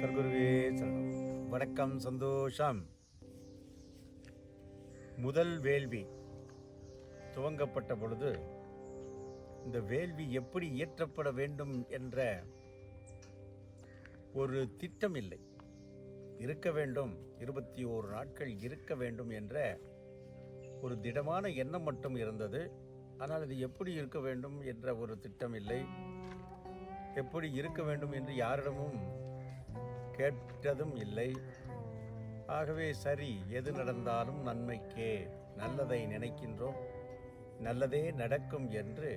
சர்க்குருவே சரணம் வணக்கம் சந்தோஷம். முதல் வேள்வி துவங்கப்பட்ட பொழுது இந்த வேள்வி எப்படி இயற்றப்பட வேண்டும் என்ற ஒரு திட்டம் இல்லை இருக்க வேண்டும் இருபத்தி ஓரு நாட்கள் இருக்க வேண்டும் என்ற ஒரு திடமான எண்ணம் மட்டும் இருந்தது. ஆனால் அது எப்படி இருக்க வேண்டும் என்ற ஒரு திட்டம் இல்லை எப்படி இருக்க வேண்டும் என்று யாரிடமும் கேட்டதும் இல்லை. ஆகவே சரி எது நடந்தாலும் நன்மைக்கே. நல்லதை நினைக்கின்றோம். நல்லதே நடக்கும் என்று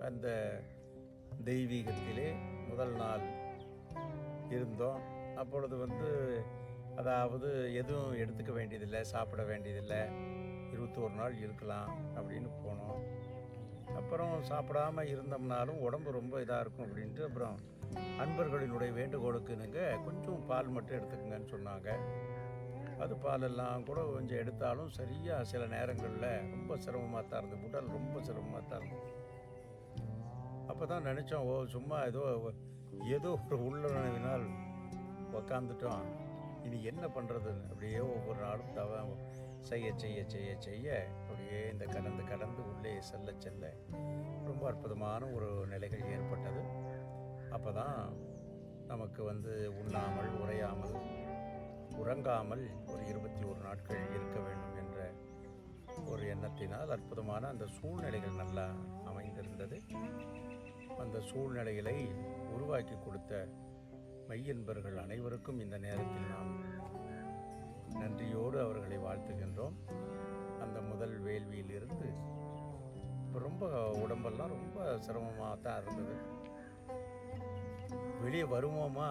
அந்த தெய்வீகத்திலே முதல் நாள் இருந்தோம். அப்பொழுது வந்து அதாவது எதுவும் எடுத்துக்க வேண்டியதில்லை சாப்பிட வேண்டியதில்லை. இருபத்தோரு நாள் இருக்கலாம் அப்படின்னு போனோம். அப்புறம் சாப்பிடாம இருந்தோம்னாலும் உடம்பு ரொம்ப இதாக இருக்கும் அப்படின்ட்டு அப்புறம் அன்பர்களினுடைய வேண்டுகோளுக்குனுங்க கொஞ்சம் பால் மட்டும் எடுத்துக்கங்கன்னு சொன்னாங்க. அது பாலெல்லாம் கூட கொஞ்சம் எடுத்தாலும் சரியாக சில நேரங்களில் ரொம்ப சிரமமாக தான் இருந்தது. உடல் ரொம்ப சிரமமாக தான் இருந்தது. அப்போ தான் நினச்சோம் ஓ சும்மா ஏதோ ஏதோ ஒரு உள்ளுணர்வினால் உக்காந்துட்டோம். இனி என்ன பண்ணுறதுன்னு அப்படியே ஒவ்வொரு நாளும் தவ செய்ய செய்ய செய்ய செய்ய அப்படியே இந்த கடந்து கடந்து உள்ளே செல்ல செல்ல ரொம்ப அற்புதமான ஒரு நிலைகள் ஏற்பட்டது. அப்போ தான் நமக்கு வந்து உண்ணாமல் உறையாமல் உறங்காமல் ஒரு இருபத்தி ஒரு நாட்கள் இருக்க வேண்டும் என்ற ஒரு எண்ணத்தினால் அற்புதமான அந்த சூழ்நிலைகள் நல்லா அமைந்திருந்தது. அந்த சூழ்நிலைகளை உருவாக்கி கொடுத்த மையன்பர்கள் அனைவருக்கும் இந்த நேரத்தில் நாம் நன்றியோடு அவர்களை வாழ்த்துகின்றோம். அந்த முதல் வேள்வியிலிருந்து இப்போ ரொம்ப உடம்பெல்லாம் ரொம்ப சிரமமாக தான் இருந்தது. வெளியே வருவோமா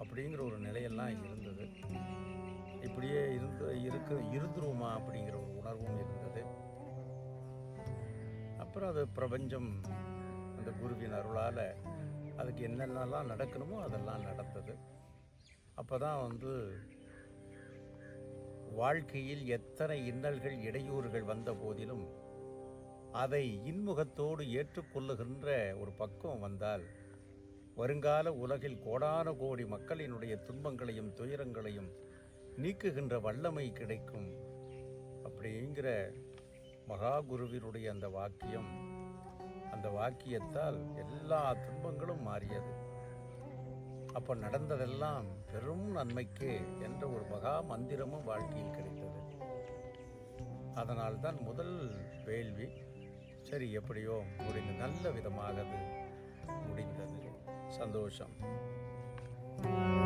அப்படிங்கிற ஒரு நிலையெல்லாம் இருந்தது. இப்படியே இருந்து இருக்க இருந்துருவோமா அப்படிங்கிற ஒரு உணர்வும் இருந்தது. அப்புறம் அது பிரபஞ்சம் அந்த குருவின் அருளால் அதுக்கு என்னென்னலாம் நடக்கணுமோ அதெல்லாம் நடந்தது. அப்போ தான் வந்து வாழ்க்கையில் எத்தனை இன்னல்கள் இடையூறுகள் வந்த போதிலும் அதை இன்முகத்தோடு ஏற்றுக்கொள்ளுகின்ற ஒரு பக்குவம் வந்தால் வருங்கால உலகில் கோடான கோடி மக்களினுடைய துன்பங்களையும் துயரங்களையும் நீக்குகின்ற வல்லமை கிடைக்கும். அப்படிங்கிற மகாகுருவினுடைய அந்த வாக்கியம் அந்த வாக்கியத்தால் எல்லா துன்பங்களும் மாறியது. அப்போ நடந்ததெல்லாம் பெரும் நன்மைக்கே என்ற ஒரு மகா மந்திரமும் வாழ்க்கையில் கிடைத்தது. அதனால்தான் முதல் வேள்வி சரி எப்படியோ முடிந்து நல்ல விதமாகது. அது முடிந்தது சந்தோஷம்